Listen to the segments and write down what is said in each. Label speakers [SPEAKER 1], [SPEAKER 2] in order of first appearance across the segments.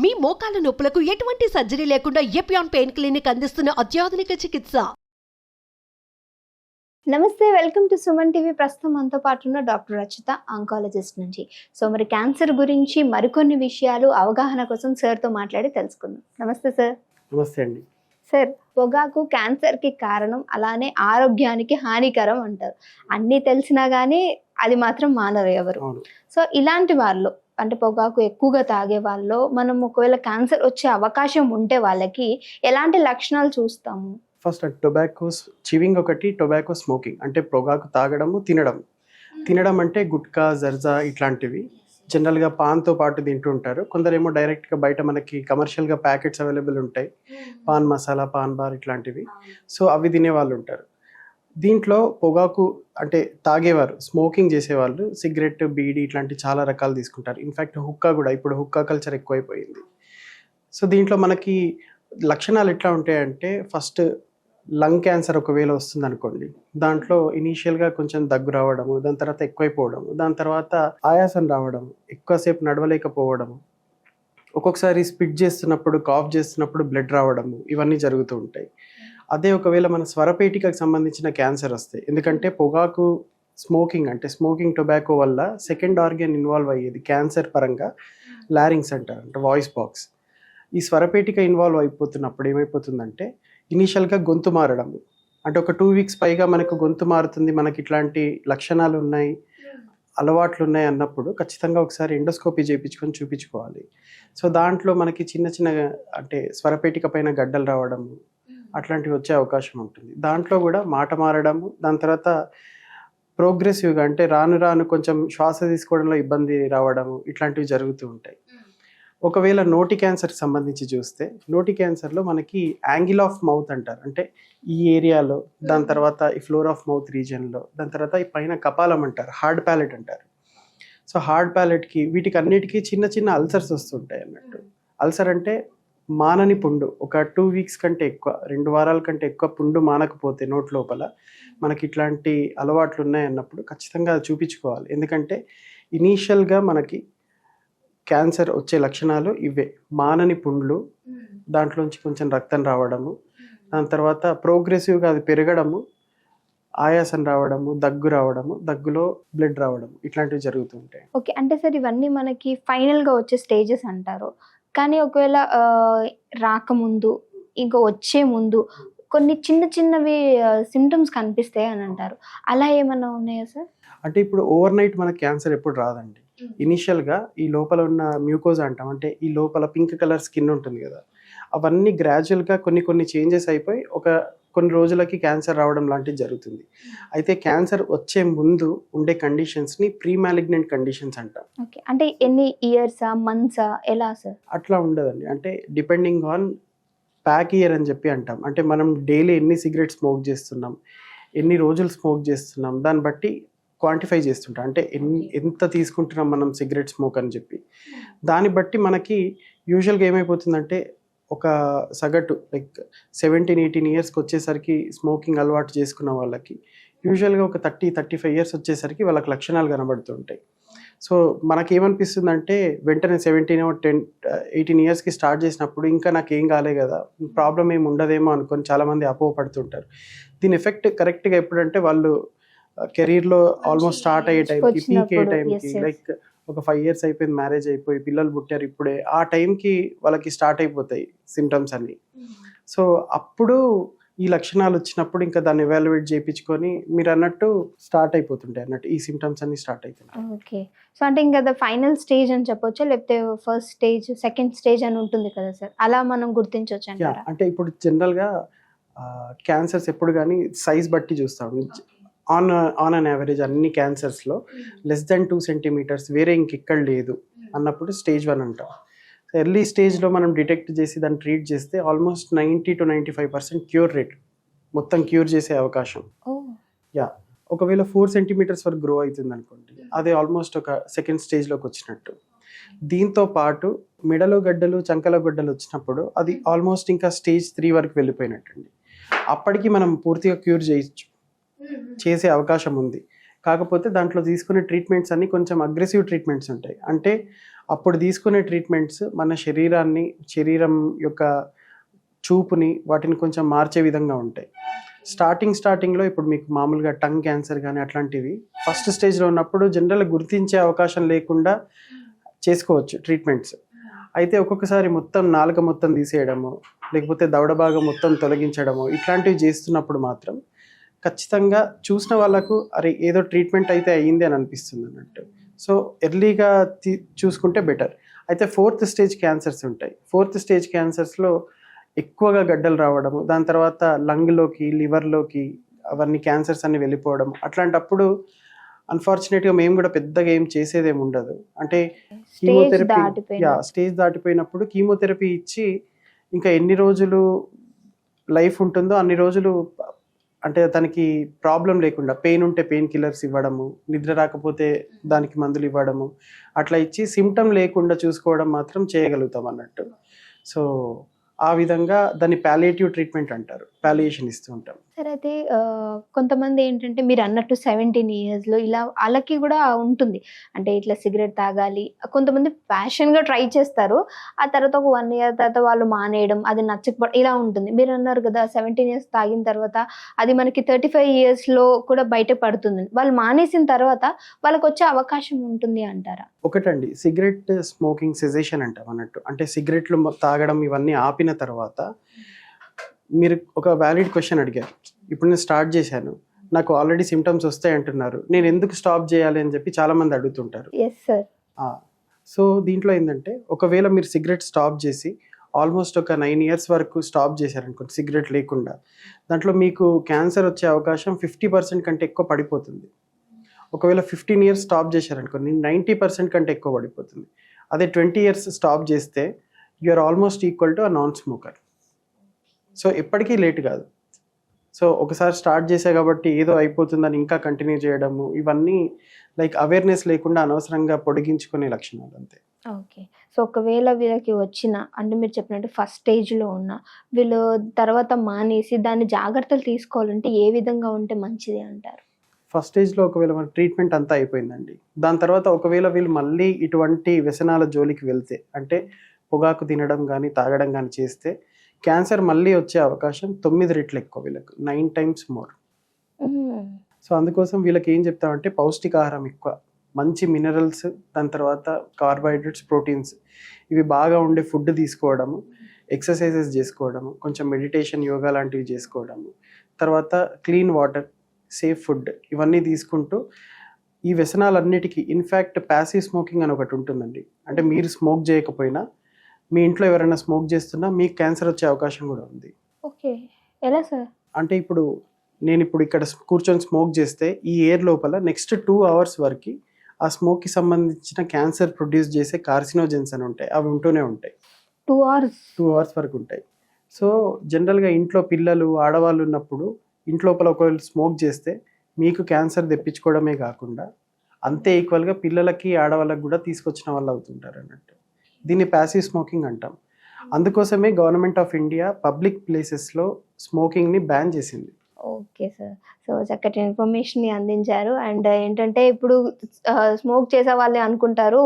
[SPEAKER 1] మీ మోకాల నొప్పులకు ఎటువంటి సర్జరీ లేకుండా ఎపియాన్ పెయిన్ క్లినిక్ అందిస్తున్న అత్యాధునిక చికిత్స.
[SPEAKER 2] నమస్తే వెల్కమ్ టు సుమన్ టీవీ. ప్రస్తుతం మనతో పాటు ఉన్న డాక్టర్ రచిత ఆంకాలజిస్ట్ నుంచి. సో మరి క్యాన్సర్ గురించి మరికొన్ని విషయాలు అవగాహన కోసం సార్తో మాట్లాడి తెలుసుకుందాం. నమస్తే సార్.
[SPEAKER 3] నమస్తే అండి.
[SPEAKER 2] సార్ పొగాకు క్యాన్సర్కి కారణం అలానే ఆరోగ్యానికి హానికరం అంటారు. అన్నీ తెలిసినా కానీ అది మాత్రం మానరు ఎవరు. సో ఇలాంటి వాళ్ళు అంటే పొగాకు ఎక్కువగా తాగే వాళ్ళు మనం ఒకవేళ క్యాన్సర్ వచ్చే అవకాశం ఉంటే వాళ్ళకి ఎలాంటి లక్షణాలు చూస్తాము?
[SPEAKER 3] ఫస్ట్ టొబాకో చివింగ్ ఒకటి టొబాకో స్మోకింగ్. అంటే పొగాకు తాగడము తినడం. తినడం అంటే గుట్కా జర్జా ఇట్లాంటివి. జనరల్గా పాన్తో పాటు తింటుంటారు కొందరేమో డైరెక్ట్గా బయట మనకి కమర్షియల్గా ప్యాకెట్స్ అవైలబుల్ ఉంటాయి. పాన్ మసాలా పాన్ బార్ ఇట్లాంటివి. సో అవి తినే వాళ్ళు ఉంటారు. దీంట్లో పొగాకు అంటే తాగేవారు స్మోకింగ్ చేసేవాళ్ళు సిగరెట్ బీడీ ఇట్లాంటి చాలా రకాలు తీసుకుంటారు. ఇన్ఫ్యాక్ట్ హుక్కా కూడా ఇప్పుడు హుక్కా కల్చర్ ఎక్కువైపోయింది. సో దీంట్లో మనకి లక్షణాలు ఎట్లా ఉంటాయంటే ఫస్ట్ లంగ్ క్యాన్సర్ ఒకవేళ వస్తుంది అనుకోండి దాంట్లో ఇనీషియల్గా కొంచెం దగ్గు రావడము దాని తర్వాత ఎక్కువైపోవడము దాని తర్వాత ఆయాసం రావడం ఎక్కువసేపు నడవలేకపోవడము ఒక్కొక్కసారి స్పిట్ చేస్తున్నప్పుడు కాఫ్ చేస్తున్నప్పుడు బ్లడ్ రావడము ఇవన్నీ జరుగుతూ ఉంటాయి. అదే ఒకవేళ మన స్వరపేటికకు సంబంధించిన క్యాన్సర్ వస్తాయి ఎందుకంటే పొగాకు స్మోకింగ్ అంటే స్మోకింగ్ టొబాకో వల్ల సెకండ్ ఆర్గన్ ఇన్వాల్వ్ అయ్యేది క్యాన్సర్ పరంగా లారింగ్స్ అంటారు అంటే వాయిస్ బాక్స్. ఈ స్వరపేటిక ఇన్వాల్వ్ అయిపోతున్నప్పుడు ఏమైపోతుందంటే ఇనీషియల్గా గొంతు మారడం. అంటే ఒక టూ వీక్స్ పైగా మనకు గొంతు మారుతుంది మనకి ఇట్లాంటి లక్షణాలు ఉన్నాయి అలవాట్లు ఉన్నాయి అన్నప్పుడు ఖచ్చితంగా ఒకసారి ఎండోస్కోపీ చేయించుకొని చూపించుకోవాలి. సో దాంట్లో మనకి చిన్న చిన్న అంటే స్వరపేటిక పైన గడ్డలు రావడము అట్లాంటివి వచ్చే అవకాశం ఉంటుంది. దాంట్లో కూడా మాట మారడము దాని తర్వాత ప్రోగ్రెసివ్గా అంటే రాను రాను కొంచెం శ్వాస తీసుకోవడంలో ఇబ్బంది రావడము ఇట్లాంటివి జరుగుతూ ఉంటాయి. ఒకవేళ నోటి క్యాన్సర్కి సంబంధించి చూస్తే నోటి క్యాన్సర్లో మనకి యాంగిల్ ఆఫ్ మౌత్ అంటారు. అంటే ఈ ఏరియాలో దాని తర్వాత ఈ ఫ్లోర్ ఆఫ్ మౌత్ రీజియన్లో దాని తర్వాత ఈ పైన కపాలం అంటారు హార్డ్ ప్యాలెట్ అంటారు. సో హార్డ్ ప్యాలెట్కి వీటికి అన్నిటికీ చిన్న చిన్న అల్సర్స్ వస్తుంటాయి అన్నట్టు. అల్సర్ అంటే మానని పుండు. ఒక టూ వీక్స్ కంటే ఎక్కువ రెండు వారాల కంటే ఎక్కువ పుండు మానకపోతే నోట్ లోపల మనకి ఇట్లాంటి అలవాట్లు ఉన్నాయన్నప్పుడు ఖచ్చితంగా అది చూపించుకోవాలి. ఎందుకంటే ఇనీషియల్గా మనకి క్యాన్సర్ వచ్చే లక్షణాలు ఇవే. మానని పుండ్లు దాంట్లోంచి కొంచెం రక్తం రావడము దాని తర్వాత ప్రోగ్రెసివ్గా అది పెరగడము ఆయాసం రావడము దగ్గు రావడము దగ్గులో బ్లడ్ రావడము ఇట్లాంటివి జరుగుతూ ఉంటాయి.
[SPEAKER 2] ఓకే. అంటే సార్ ఇవన్నీ మనకి ఫైనల్గా వచ్చే స్టేజెస్ అంటారు. కానీ ఒకవేళ రాకముందు ఇంకా వచ్చే ముందు కొన్ని చిన్న చిన్నవి సిమ్టమ్స్ కనిపిస్తాయి అని అంటారు. అలా ఏమన్నా ఉన్నాయా సార్?
[SPEAKER 3] అంటే ఇప్పుడు ఓవర్ నైట్ మనకి క్యాన్సర్ ఎప్పుడు రాదండి. ఇనిషియల్గా ఈ లోపల ఉన్న మ్యూకోజ్ అంటాం. అంటే ఈ లోపల పింక్ కలర్ స్కిన్ ఉంటుంది కదా. అవన్నీ గ్రాడ్యువల్గా కొన్ని కొన్ని చేంజెస్ అయిపోయి ఒక కొన్ని రోజులకి క్యాన్సర్ రావడం లాంటిది జరుగుతుంది. అయితే క్యాన్సర్ వచ్చే ముందు ఉండే కండిషన్స్ని ప్రీ మ్యాలిగ్నెంట్ కండిషన్స్ అంటాం.
[SPEAKER 2] ఓకే. అంటే ఎన్ని ఇయర్సా మంత్సా ఎలా సార్?
[SPEAKER 3] అట్లా ఉండదండి. అంటే డిపెండింగ్ ఆన్ ప్యాక్ ఇయర్ అని చెప్పి అంటాం. అంటే మనం డైలీ ఎన్ని సిగరెట్ స్మోక్ చేస్తున్నాం ఎన్ని రోజులు స్మోక్ చేస్తున్నాం దాన్ని బట్టి క్వాంటిఫై చేస్తుంటాం. అంటే ఎన్ని ఎంత తీసుకుంటున్నాం మనం సిగరెట్ స్మోక్ అని చెప్పి. దాన్ని బట్టి మనకి యూజువల్గా ఏమైపోతుందంటే ఒక సగటు లైక్ సెవెంటీన్ ఎయిటీన్ ఇయర్స్కి వచ్చేసరికి స్మోకింగ్ అలవాటు చేసుకున్న వాళ్ళకి యూజువల్గా ఒక థర్టీ థర్టీ ఫైవ్ ఇయర్స్ వచ్చేసరికి వాళ్ళకి లక్షణాలు కనబడుతుంటాయి సో మనకేమనిపిస్తుందంటే వెంటనే సెవెంటీన్ టెన్ ఎయిటీన్ ఇయర్స్కి స్టార్ట్ చేసినప్పుడు ఇంకా నాకు ఏం కాలే కదా ప్రాబ్లం ఏమి ఉండదేమో అనుకొని చాలామంది అపోహపడుతుంటారు దీని ఎఫెక్ట్ కరెక్ట్గా ఎప్పుడంటే వాళ్ళు కెరీర్లో ఆల్మోస్ట్ స్టార్ట్ అయ్యే టైంకి పీక్ అయ్యే టైంకి. లైక్ ఒక ఫైవ్ ఇయర్స్ అయిపోయింది మ్యారేజ్ అయిపోయి పిల్లలు పుట్టారు ఇప్పుడే. ఆ టైంకి వాళ్ళకి స్టార్ట్ అయిపోతాయి సిమ్టమ్స్ అన్ని. సో అప్పుడు ఈ లక్షణాలు వచ్చినప్పుడు ఇంకా దాన్ని ఎవాల్యుయేట్ చేయించుకొని మీరు అన్నట్టు స్టార్ట్ అయిపోతుంటాయి అన్నట్టు. ఈ సిమ్టమ్స్ అన్ని స్టార్ట్ అవుతుంటాయి
[SPEAKER 2] ఓకే సో అంటే ఇంకా ఫైనల్ స్టేజ్ అని చెప్పొచ్చా? లేకపోతే ఫస్ట్ స్టేజ్ సెకండ్ స్టేజ్ అని ఉంటుంది కదా సార్ అలా మనం గుర్తించవచ్చు
[SPEAKER 3] అంటే ఇప్పుడు జనరల్గా క్యాన్సర్స్ ఎప్పుడు కానీ సైజ్ బట్టి చూస్తాం. ఆన్ ఆన్ అన్ యావరేజ్ అన్ని క్యాన్సర్స్లో లెస్ దెన్ టూ సెంటీమీటర్స్ వేరే ఇంకెక్కడ లేదు అన్నప్పుడు స్టేజ్ వన్ అంటాం. ఎర్లీ స్టేజ్లో మనం డిటెక్ట్ చేసి దాన్ని ట్రీట్ చేస్తే almost ninety two ninety five percent cure rate మొత్తం క్యూర్ చేసే అవకాశం. యా ఒకవేళ ఫోర్ సెంటీమీటర్స్ వరకు గ్రో అవుతుంది అనుకోండి అదే ఆల్మోస్ట్ ఒక సెకండ్ స్టేజ్లోకి వచ్చినట్టు. దీంతో పాటు మెడలో గడ్డలు చంకల గడ్డలు వచ్చినప్పుడు అది ఆల్మోస్ట్ ఇంకా స్టేజ్ త్రీ వరకు వెళ్ళిపోయినట్టండి. అప్పటికి మనం పూర్తిగా క్యూర్ చేయొచ్చు. చేసే అవకాశం ఉంది. కాకపోతే దాంట్లో తీసుకునే ట్రీట్మెంట్స్ అన్ని కొంచెం అగ్రెసివ్ ట్రీట్మెంట్స్ ఉంటాయి. అంటే అప్పుడు తీసుకునే ట్రీట్మెంట్స్ మన శరీరాన్ని శరీరం యొక్క చూపుని వాటిని కొంచెం మార్చే విధంగా ఉంటాయి. స్టార్టింగ్ స్టార్టింగ్లో ఇప్పుడు మీకు మామూలుగా టంగ్ క్యాన్సర్ కానీ అట్లాంటివి ఫస్ట్ స్టేజ్లో ఉన్నప్పుడు జనరల్గా గుర్తించే అవకాశం లేకుండా చేసుకోవచ్చు ట్రీట్మెంట్స్. అయితే ఒక్కొక్కసారి మొత్తం నాలుక మొత్తం తీసేయడము లేకపోతే దవడ భాగం మొత్తం తొలగించడము ఇట్లాంటివి చేస్తున్నప్పుడు మాత్రం ఖచ్చితంగా చూసిన వాళ్ళకు అరే ఏదో ట్రీట్మెంట్ అయితే అయ్యింది అని అనిపిస్తుంది అన్నట్టు. సో ఎర్లీగా తీ చూసుకుంటే బెటర్ అయితే ఫోర్త్ స్టేజ్ క్యాన్సర్స్ ఉంటాయి. ఫోర్త్ స్టేజ్ క్యాన్సర్స్లో ఎక్కువగా గడ్డలు రావడము దాని తర్వాత లంగ్లోకి లివర్లోకి అవన్నీ క్యాన్సర్స్ అన్ని వెళ్ళిపోవడం అట్లాంటప్పుడు అన్ఫార్చునేట్గా మేము కూడా పెద్దగా ఏం చేసేదేమి ఉండదు. అంటే కీమోథెరపీ యా స్టేజ్ దాటిపోయినప్పుడు కీమోథెరపీ ఇచ్చి ఇంకా ఎన్ని రోజులు లైఫ్ ఉంటుందో అన్ని రోజులు అంటే తనకి ప్రాబ్లం లేకుండా పెయిన్ ఉంటే పెయిన్ కిల్లర్స్ ఇవ్వడము నిద్ర రాకపోతే దానికి మందులు ఇవ్వడము అట్లా ఇచ్చి సిమ్టమ్ లేకుండా చూసుకోవడం మాత్రం చేయగలుగుతాం అన్నట్టు. సో ఆ విధంగా దాన్ని ప్యాలేటివ్ ట్రీట్మెంట్ అంటారు. ప్యాలియేషన్ ఇస్తూ ఉంటాం.
[SPEAKER 2] సరే అయితే కొంతమంది ఏంటంటే మీరు అన్నట్టు సెవెంటీన్ ఇయర్స్లో ఇలా వాళ్ళకి కూడా ఉంటుంది. అంటే ఇట్లా సిగరెట్ తాగాలి. కొంతమంది ప్యాషన్గా ట్రై చేస్తారు. ఆ తర్వాత ఒక వన్ ఇయర్ తర్వాత వాళ్ళు మానేయడం అది నచ్చకపోవడం ఇలా ఉంటుంది. మీరు అన్నారు కదా సెవెంటీన్ ఇయర్స్ తాగిన తర్వాత అది మనకి థర్టీ ఫైవ్ ఇయర్స్లో కూడా బయట పడుతుంది వాళ్ళు మానేసిన తర్వాత వాళ్ళకి వచ్చే అవకాశం ఉంటుంది అంటారా?
[SPEAKER 3] ఒకటండి సిగరెట్ స్మోకింగ్ సెజేషన్ అంటాం అన్నట్టు. అంటే సిగరెట్లు తాగడం ఇవన్నీ ఆపిన తర్వాత మీరు ఒక వ్యాలిడ్ క్వశ్చన్ అడిగారు. ఇప్పుడు నేను స్టార్ట్ చేశాను. నాకు ఆల్రెడీ సిమ్టమ్స్ వస్తాయి అంటున్నారు. నేను ఎందుకు స్టాప్ చేయాలి అని చెప్పి చాలా మంది అడుగుతుంటారు సో దీంట్లో ఏంటంటే ఒకవేళ మీరు సిగరెట్ స్టాప్ చేసి ఆల్మోస్ట్ ఒక నైన్ ఇయర్స్ వరకు స్టాప్ చేశారనుకోండి సిగరెట్ లేకుండా దాంట్లో మీకు క్యాన్సర్ వచ్చే అవకాశం ఫిఫ్టీ పర్సెంట్ కంటే ఎక్కువ పడిపోతుంది. ఒకవేళ ఫిఫ్టీన్ ఇయర్స్ స్టాప్ చేశారనుకోండి నైంటీ పర్సెంట్ కంటే ఎక్కువ పడిపోతుంది. అదే ట్వంటీ ఇయర్స్ స్టాప్ చేస్తే you are almost equal to a non smoker so ఎప్పటికీ లేట్ కాదు. సో ఒకసారి స్టార్ట్ చేసా కాబట్టి ఏదో అయిపోతుందని ఇంకా కంటిన్యూ చేయడము ఇవన్నీ లైక్ అవేర్నెస్ లేకుండా అనవసరంగా పొడిగించుకునే లక్షణాలు అంతే.
[SPEAKER 2] ఓకే. సో ఒకవేళ వీళ్ళకి వచ్చిన అంటే మీరు చెప్పినట్టు ఫస్ట్ స్టేజ్లో ఉన్న వీళ్ళు తర్వాత మానేసి దాన్ని జాగ్రత్తలు తీసుకోవాలంటే ఏ విధంగా ఉంటే మంచిది అంటారు?
[SPEAKER 3] ఫస్ట్ స్టేజ్లో ఒకవేళ మన ట్రీట్మెంట్ అంతా అయిపోయిందండి. దాని తర్వాత ఒకవేళ వీళ్ళు మళ్ళీ ఇటువంటి వ్యసనాల జోలికి వెళ్తే అంటే పొగాకు తినడం కానీ తాగడం కానీ చేస్తే క్యాన్సర్ మళ్ళీ వచ్చే అవకాశం తొమ్మిది రెట్లు ఎక్కువ వీళ్ళకు. Nine times more. సో అందుకోసం వీళ్ళకి ఏం చెప్తామంటే పౌష్టికాహారం ఎక్కువ. మంచి మినరల్స్ దాని తర్వాత కార్బోహైడ్రేట్స్ ప్రోటీన్స్ ఇవి బాగా ఉండే ఫుడ్ తీసుకోవడము ఎక్సర్సైజెస్ చేసుకోవడము కొంచెం మెడిటేషన్ యోగా లాంటివి చేసుకోవడము తర్వాత క్లీన్ వాటర్ సేఫ్ ఫుడ్ ఇవన్నీ తీసుకుంటూ ఈ వ్యసనాలన్నిటికీ ఇన్ఫ్యాక్ట్ ప్యాసివ్ స్మోకింగ్ అని ఒకటి ఉంటుందండి. అంటే మీరు స్మోక్ చేయకపోయినా మీ ఇంట్లో ఎవరైనా స్మోక్ చేస్తున్నా మీకు క్యాన్సర్ వచ్చే అవకాశం కూడా ఉంది.
[SPEAKER 2] ఓకే. ఎలా సార్?
[SPEAKER 3] అంటే ఇప్పుడు నేను ఇప్పుడు ఇక్కడ కూర్చొని స్మోక్ చేస్తే ఈ ఎయిర్ లోపల నెక్స్ట్ టూ అవర్స్ వరకు ఆ స్మోక్కి సంబంధించిన క్యాన్సర్ ప్రొడ్యూస్ చేసే కార్సినోజెన్స్ అని ఉంటాయి. అవి ఉంటూనే ఉంటాయి.
[SPEAKER 2] టూ అవర్స్
[SPEAKER 3] టూ అవర్స్ వరకు ఉంటాయి. సో జనరల్గా ఇంట్లో పిల్లలు ఆడవాళ్ళు ఉన్నప్పుడు ఇంట్లోపల ఒకవేళ స్మోక్ చేస్తే మీకు క్యాన్సర్ తెప్పించుకోవడమే కాకుండా అంతే ఈక్వల్గా పిల్లలకి ఆడవాళ్ళకి కూడా తీసుకొచ్చిన వాళ్ళు అవుతుంటారు అన్నట్టు. దీన్ని ప్యాసివ్ స్మోకింగ్ అంటాం. అందుకోసమే గవర్నమెంట్ ఆఫ్ ఇండియా పబ్లిక్ ప్లేసెస్లో స్మోకింగ్ని బ్యాన్ చేసింది.
[SPEAKER 2] ఓకే సార్ సో చక్కటి ఇన్ఫర్మేషన్ అందించారు. అండ్ ఏంటంటే ఇప్పుడు స్మోక్ చేసే వాళ్ళే అనుకుంటారు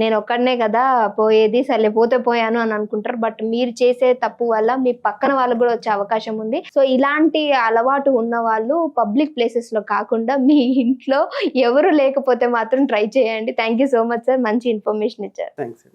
[SPEAKER 2] నేను ఒక్కడనే కదా పోయేది సరే పోతే పోయాను అని అనుకుంటారు. బట్ మీరు చేసే తప్పు వల్ల మీ పక్కన వాళ్ళకు కూడా వచ్చే అవకాశం ఉంది. సో ఇలాంటి అలవాటు ఉన్న వాళ్ళు పబ్లిక్ ప్లేసెస్లో కాకుండా మీ ఇంట్లో ఎవరు లేకపోతే మాత్రం ట్రై చేయండి. Thank you so much sir మంచి ఇన్ఫర్మేషన్ ఇచ్చారు.
[SPEAKER 3] థ్యాంక్స్